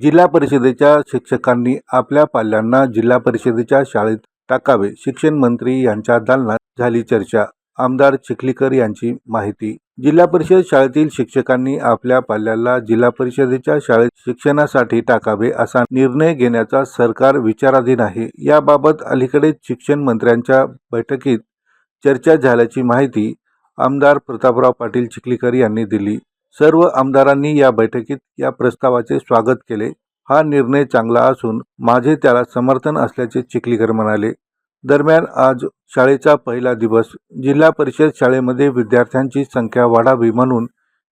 जिल्हा परिषदेच्या शिक्षकांनी आपल्या पाल्यांना जिल्हा परिषदेच्या शाळेत टाकावे. शिक्षण मंत्री यांच्या दालनात झाली चर्चा. आमदार चिखलीकर यांची माहिती. जिल्हा परिषद शाळेतील शिक्षकांनी आपल्या पाल्याला जिल्हा परिषदेच्या शाळेत शिक्षणासाठी टाकावे असा निर्णय घेण्याचा सरकार विचाराधीन आहे. याबाबत अलीकडेच शिक्षण मंत्र्यांच्या बैठकीत चर्चा झाल्याची माहिती आमदार प्रतापराव पाटील चिखलीकर यांनी दिली. सर्व आमदारांनी या बैठकीत या प्रस्तावाचे स्वागत केले. हा निर्णय चांगला असून माझे त्याला समर्थन असल्याचे चिखलीकर म्हणाले. दरम्यान आज शाळेचा पहिला दिवस. जिल्हा परिषद शाळेमध्ये विद्यार्थ्यांची संख्या वाढावी म्हणून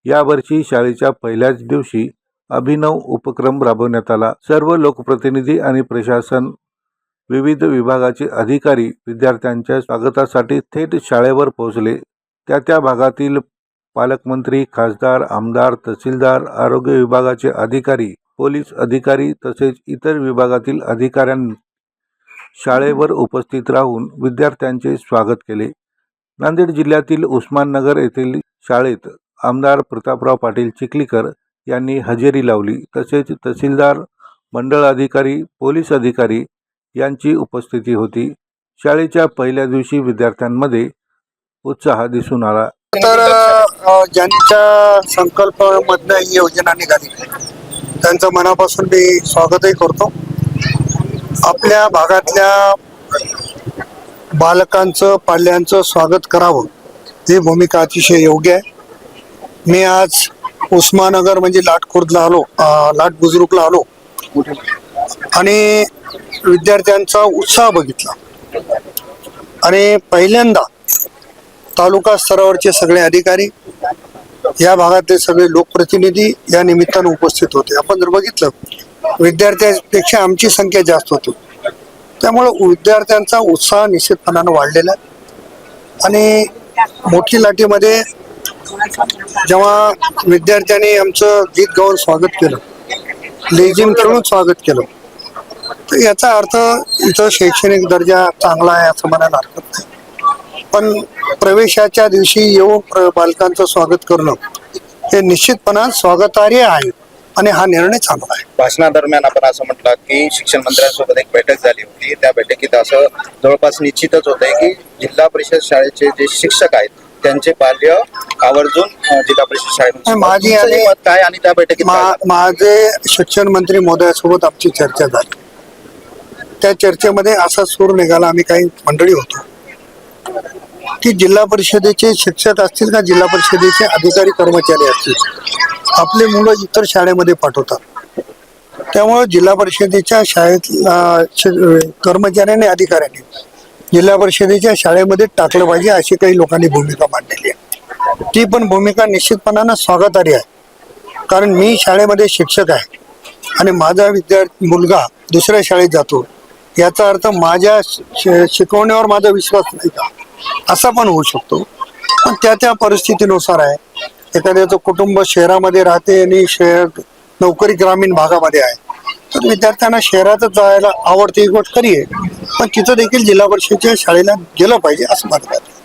यावर्षी शाळेच्या पहिल्याच दिवशी अभिनव उपक्रम राबवण्यात आला. सर्व लोकप्रतिनिधी आणि प्रशासन विविध विभागाचे अधिकारी विद्यार्थ्यांच्या स्वागतासाठी थेट शाळेवर पोहोचले. त्या त्या भागातील पालकमंत्री खासदार आमदार तहसीलदार आरोग्य विभागाचे अधिकारी पोलीस अधिकारी तसेच इतर विभागातील अधिकाऱ्यांनी शाळेवर उपस्थित राहून विद्यार्थ्यांचे स्वागत केले. नांदेड जिल्ह्यातील उस्माननगर येथील शाळेत आमदार प्रतापराव पाटील चिखलीकर यांनी हजेरी लावली. तसेच तहसीलदार मंडळ अधिकारी पोलीस अधिकारी यांची उपस्थिती होती. शाळेच्या पहिल्या दिवशी विद्यार्थ्यांमध्ये उत्साह दिसून आला. तर अ, ज्यांच्या संकल्पमधनं ही योजना निघाली त्यांचं मनापासून मी स्वागतही करतो. आपल्या भागातल्या बालकांचं पाल्यांचं स्वागत करावं ही भूमिका अतिशय योग्य आहे. मी आज उस्मानगर म्हणजे लाटखुर्दला आलो अ, लाट बुजुर्गला आलो आणि विद्यार्थ्यांचा उत्साह बघितला. आणि पहिल्यांदा तालुका स्तरावरचे सगळे अधिकारी या भागातले सगळे लोकप्रतिनिधी या निमित्तानं उपस्थित होते. आपण जर बघितलं विद्यार्थ्यांपेक्षा आमची संख्या जास्त होती. त्यामुळं विद्यार्थ्यांचा उत्साह निश्चितपणानं वाढलेला आहे. आणि मोठी लाटीमध्ये जेव्हा विद्यार्थ्यांनी आमचं गीत गाऊन स्वागत केलं लेझिम खेळून स्वागत केलं तर याचा अर्थ इथं शैक्षणिक दर्जा चांगला आहे असं म्हणायला हरकत नाही. पण प्रवेशाच्या दिवशी येऊन बालकांचं स्वागत करणं हे निश्चितपणा स्वागतार्ह आहे आणि हा निर्णय चांगला आहे. भाषणादरम्यान आपण असं म्हटलं की शिक्षण मंत्र्यांसोबत एक बैठक झाली होती. त्या बैठकीत असं जवळपास निश्चितच होतंय की जिल्हा परिषद शाळेचे जे शिक्षक आहेत त्यांचे बाल्य आवर्जून जिल्हा परिषद शाळेमध्ये माझी आणि- काय आणि त्या बैठकीत? माझे शिक्षण मंत्री महोदयासोबत आमची चर्चा झाली. त्या चर्चेमध्ये असा सूर निघाला आम्ही काही मंडळी होतो. की जिल्हा परिषदेचे शिक्षक असतील का जिल्हा परिषदेचे अधिकारी कर्मचारी असतील? आपले मुलं इतर शाळेमध्ये पाठवतात. त्यामुळे जिल्हा परिषदेच्या शाळेत कर्मचाऱ्याने कर्मचाऱ्यांनी अधिकाऱ्यांनी जिल्हा परिषदेच्या शाळेमध्ये टाकलं पाहिजे अशी काही लोकांनी भूमिका मांडलेली आहे. ती पण भूमिका निश्चितपणानं स्वागतार्ह आहे. कारण मी शाळेमध्ये शिक्षक आहे आणि माझा विद्यार्थी मुलगा दुसऱ्या शाळेत जातो. याचा अर्थ माझ्या शिकवण्यावर माझा विश्वास नाही का? असा पण होऊ शकतो. पण त्या त्या परिस्थितीनुसार आहे. एखाद्याचं कुटुंब शहरामध्ये राहते आणि शहर नोकरी ग्रामीण भागामध्ये आहे. तर विद्यार्थ्यांना शहरातच जायला आवडते ही गोष्ट खरी आहे. पण तिथं देखील जिल्हा परिषदेच्या शाळेला गेलं पाहिजे असं माझं आहे.